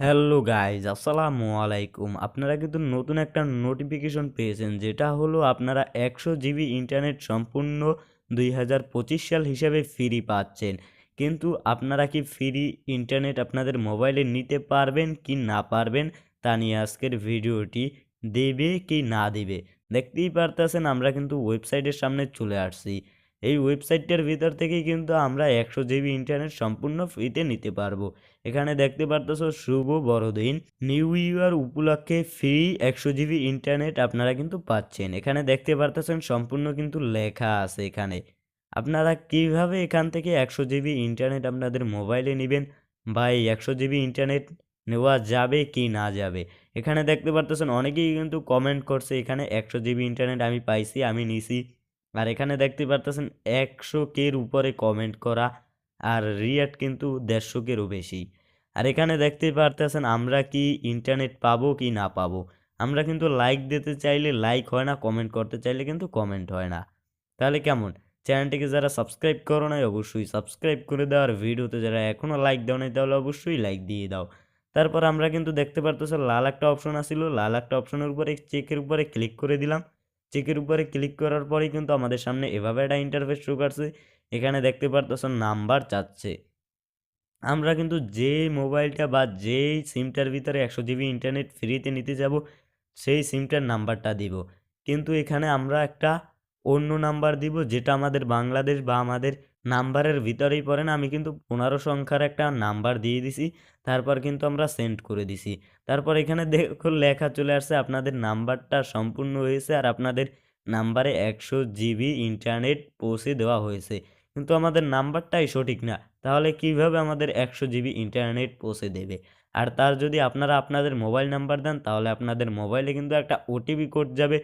Hello guys আসসালামু আলাইকুম। আপনারা কিন্তু নতুন একটা নোটিফিকেশন পেয়েছেন, যেটা হলো আপনারা একশো জিবি ইন্টারনেট সম্পূর্ণ দুই হাজার পঁচিশ সাল হিসাবে ফ্রি পাচ্ছেন। কিন্তু আপনারা কি ফ্রি ইন্টারনেট আপনাদের মোবাইলে নিতে পারবেন কি না পারবেন তা নিয়ে আজকের ভিডিওটি দেবে কি না দেবে? দেখতেই পারতেছেন, আমরা কিন্তু ওয়েবসাইটের সামনে চলে আসছি। এই ওয়েবসাইটটার ভিতর থেকেই কিন্তু আমরা একশো জিবি ইন্টারনেট সম্পূর্ণ ফ্রিতে নিতে পারব। এখানে দেখতে পারতেছো শুভ বড়দিন। নিউ ইয়ার উপলক্ষে ফ্রি একশো জিবি ইন্টারনেট আপনারা কিন্তু পাচ্ছেন। এখানে দেখতে পারতেছেন সম্পূর্ণ কিন্তু লেখা আছে এখানে। আপনারা কীভাবে এখান থেকে একশো জিবি ইন্টারনেট আপনাদের মোবাইলে নেবেন? বা এই একশো জিবি ইন্টারনেট নেওয়া যাবে কি না যাবে? এখানে দেখতে পারতেছেন অনেকেই কিন্তু কমেন্ট করছে, এখানে একশো জিবি ইন্টারনেট আমি পাইছি, আমি নিছি। আর এখানে দেখতে পারতেছেন একশো কের উপরে কমেন্ট করা আর রিয়াট কিন্তু দেড়শো কেরও বেশি। আর এখানে দেখতে পারতেছেন আমরা কি ইন্টারনেট পাবো কি না পাবো। আমরা কিন্তু লাইক দিতে চাইলে লাইক হয় না কমেন্ট করতে চাইলে কিন্তু কমেন্ট হয় না। তাহলে কেমন? চ্যানেলটিকে যারা সাবস্ক্রাইব করো নাই অবশ্যই সাবস্ক্রাইব করে দাও আর ভিডিওতে যারা এখনও লাইক দাও নাই তাহলে অবশ্যই লাইক দিয়ে দাও। তারপর আমরা কিন্তু দেখতে পারতেছি লাল একটা অপশন আসছিল লাল একটা অপশনের উপরে চেকের উপরে ক্লিক করে দিলাম। চেকের উপরে ক্লিক করার পরেই কিন্তু আমাদের সামনে এভাবে একটা ইন্টারফেস শো করছে। এখানে দেখতে পারতেছেন নাম্বার চাচ্ছে। আমরা কিন্তু যে মোবাইলটা বা যেই সিমটার ভিতরে একশো জিবি ইন্টারনেট ফ্রিতে নিতে যাব, সেই সিমটার নাম্বারটা দিব। কিন্তু এখানে আমরা একটা অন্য নাম্বার দিব, যেটা আমাদের বাংলাদেশ বা আমাদের নাম্বারের ভিতরেই পড়ে না আমি কিন্তু পনেরো সংখ্যার একটা নাম্বার দিয়ে দিছি, তারপর কিন্তু আমরা সেন্ড করে দিছি। তারপর এখানে দেখো লেখা চলে আসছে, আপনাদের নাম্বারটা সম্পূর্ণ হয়েছে আর আপনাদের নাম্বারে একশো জিবি ইন্টারনেট পৌঁছে দেওয়া হয়েছে। কিন্তু আমাদের নাম্বারটাই সঠিক না, তাহলে কীভাবে আমাদের একশো জিবি ইন্টারনেট পৌঁছে দেবে? আর তার যদি আপনারা আপনাদের মোবাইল নাম্বার দেন, তাহলে আপনাদের মোবাইলে কিন্তু একটা ওটিপি কোড যাবে।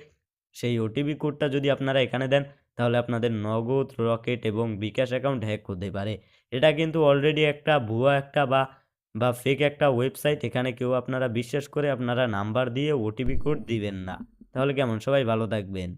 সেই ওটিপি কোডটা যদি আপনারা এখানে দেন তাহলে আপনাদের নগদ, রকেট এবং বিকাশ অ্যাকাউন্ট হ্যাক হতে পারে। এটা কিন্তু অলরেডি একটা ভুয়া একটা বা বা ফেক একটা ওয়েবসাইট এখানে কেউ আপনারা বিশ্বাস করে আপনারা নাম্বার দিয়ে ওটিপি কোড দিবেন না। তাহলে কেমন? সবাই ভালো থাকবেন।